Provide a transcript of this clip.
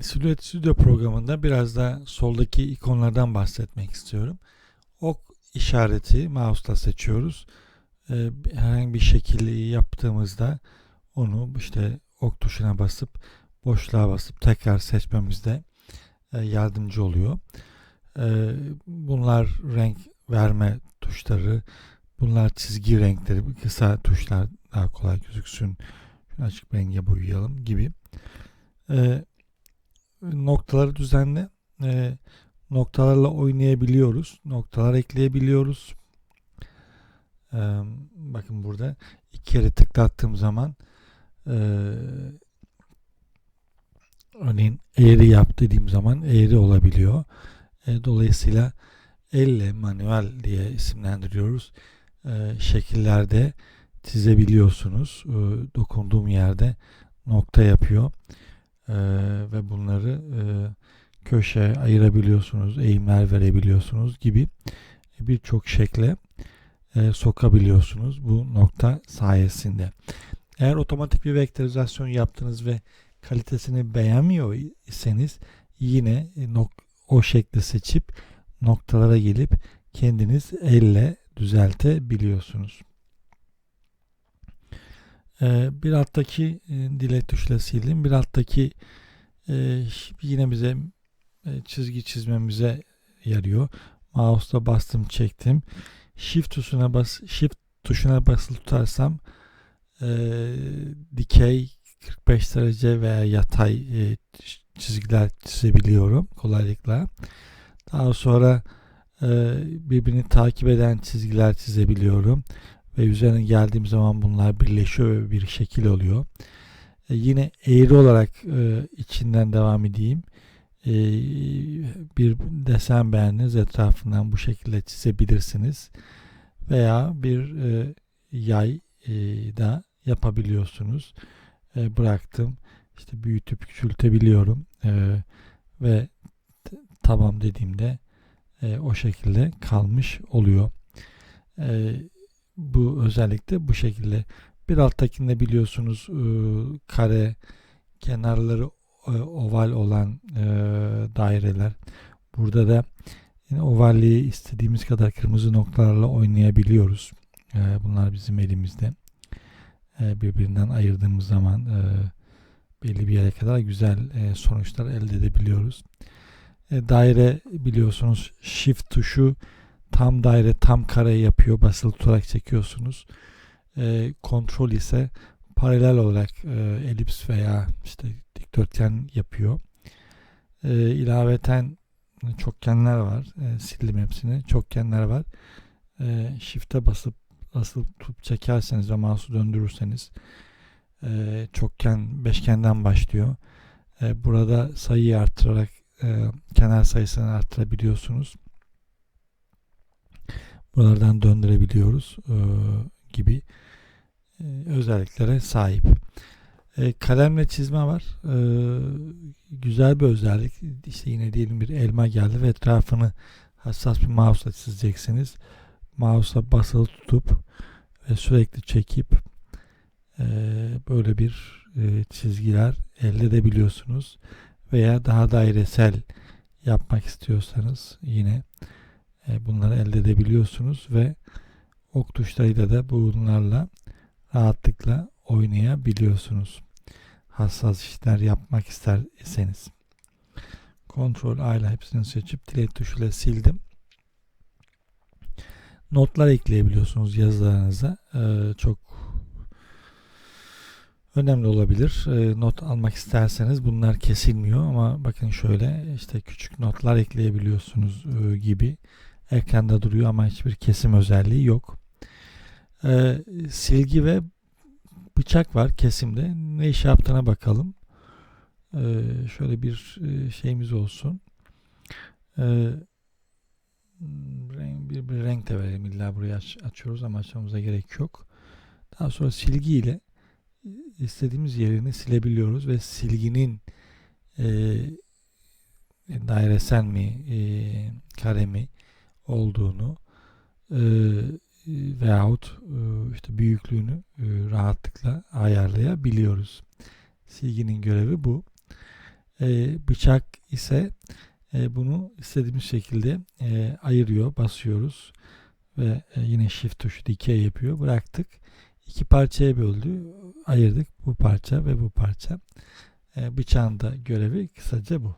Silhouette Studio programında biraz da soldaki ikonlardan bahsetmek istiyorum. Ok işareti mouse'la seçiyoruz. Ee, herhangi bir şekilde yaptığımızda onu işte ok tuşuna basıp boşluğa basıp tekrar seçmemizde e, yardımcı oluyor. Ee, bunlar renk verme tuşları, bunlar çizgi renkleri, kısa tuşlar daha kolay gözüksün. Açık renge boyayalım gibi. Ee, noktaları düzenli. Ee, noktalarla oynayabiliyoruz. Noktalar ekleyebiliyoruz. Ee, bakın burada iki kere tıklattığım zaman e, örneğin eğri yap dediğim zaman eğri olabiliyor. E, dolayısıyla elle manuel diye isimlendiriyoruz. E, şekillerde çizebiliyorsunuz. E, dokunduğum yerde nokta yapıyor. E, ve bunları e, köşe ayırabiliyorsunuz, eğimler verebiliyorsunuz gibi birçok şekle e, sokabiliyorsunuz bu nokta sayesinde. Eğer otomatik bir vektorizasyon yaptınız ve kalitesini beğenmiyor iseniz yine nok o şekli seçip noktalara gelip kendiniz elle düzeltebiliyorsunuz. Ee, bir alttaki e, dile tuşla sildim. Bir alttaki e, yine bize e, çizgi çizmemize yarıyor. Mouse'la bastım çektim. Shift tuşuna bas Shift tuşuna basılı tutarsam dikey 45 derece veya yatay çizgiler çizebiliyorum kolaylıkla. Daha sonra birbirini takip eden çizgiler çizebiliyorum ve üzerine geldiğim zaman bunlar birleşiyor ve bir şekil oluyor. E, yine eğri olarak e, içinden devam edeyim. E, bir desen beğendiniz etrafından bu şekilde çizebilirsiniz. Veya bir e, yay e, da yapabiliyorsunuz. E, bıraktım. İşte büyütüp küçültebiliyorum. E, ve tamam dediğimde e, o şekilde kalmış oluyor. E, bu özellikle bu şekilde. Bir alttakinde biliyorsunuz e, kare kenarları e, oval olan e, daireler. Burada da yine ovalliği istediğimiz kadar kırmızı noktalarla oynayabiliyoruz. E, bunlar bizim elimizde. E, birbirinden ayırdığımız zaman e, belli bir yere kadar güzel e, sonuçlar elde edebiliyoruz. E, daire biliyorsunuz shift tuşu tam daire tam kare yapıyor. Basılı tutarak çekiyorsunuz. E, kontrol ise paralel olarak e, elips veya işte dikdörtgen yapıyor. E, ilaveten çokgenler var. E, sildim hepsini. Çokgenler var. E, shift'e basıp basılı tutup çekerseniz ve mouse'u döndürürseniz e, çokgen beşgenden başlıyor. E, burada sayıyı arttırarak e, kenar sayısını arttırabiliyorsunuz. Buralardan döndürebiliyoruz e, gibi e, özelliklere sahip. E, kalemle çizme var. E, güzel bir özellik. İşte yine diyelim bir elma geldi ve etrafını hassas bir mouse'la çizeceksiniz. Mouse'a basılı tutup ve sürekli çekip e, böyle bir e, çizgiler elde edebiliyorsunuz. Veya daha dairesel yapmak istiyorsanız yine bunları elde edebiliyorsunuz ve ok tuşlarıyla da bunlarla rahatlıkla oynayabiliyorsunuz. Hassas işler yapmak isterseniz. Ctrl A ile hepsini seçip delete tuşuyla sildim. Notlar ekleyebiliyorsunuz yazılarınıza. Ee, çok önemli olabilir. Ee, not almak isterseniz bunlar kesilmiyor ama bakın şöyle işte küçük notlar ekleyebiliyorsunuz e, gibi. Ekranda duruyor ama hiçbir kesim özelliği yok. Ee, silgi ve bıçak var kesimde. Ne iş yaptığına bakalım. Ee, şöyle bir e, şeyimiz olsun. Ee, bir, bir renk de verelim. İlla burayı aç, açıyoruz ama açmamıza gerek yok. Daha sonra silgi ile istediğimiz yerini silebiliyoruz ve silginin e, dairesel mi e, kare mi olduğunu e, veyahut e, işte büyüklüğünü e, rahatlıkla ayarlayabiliyoruz. Silginin görevi bu. E, bıçak ise e, bunu istediğimiz şekilde e, ayırıyor, basıyoruz ve e, yine shift tuşu dikey yapıyor. Bıraktık. İki parçaya böldü. Ayırdık bu parça ve bu parça. E, bıçağın da görevi kısaca bu.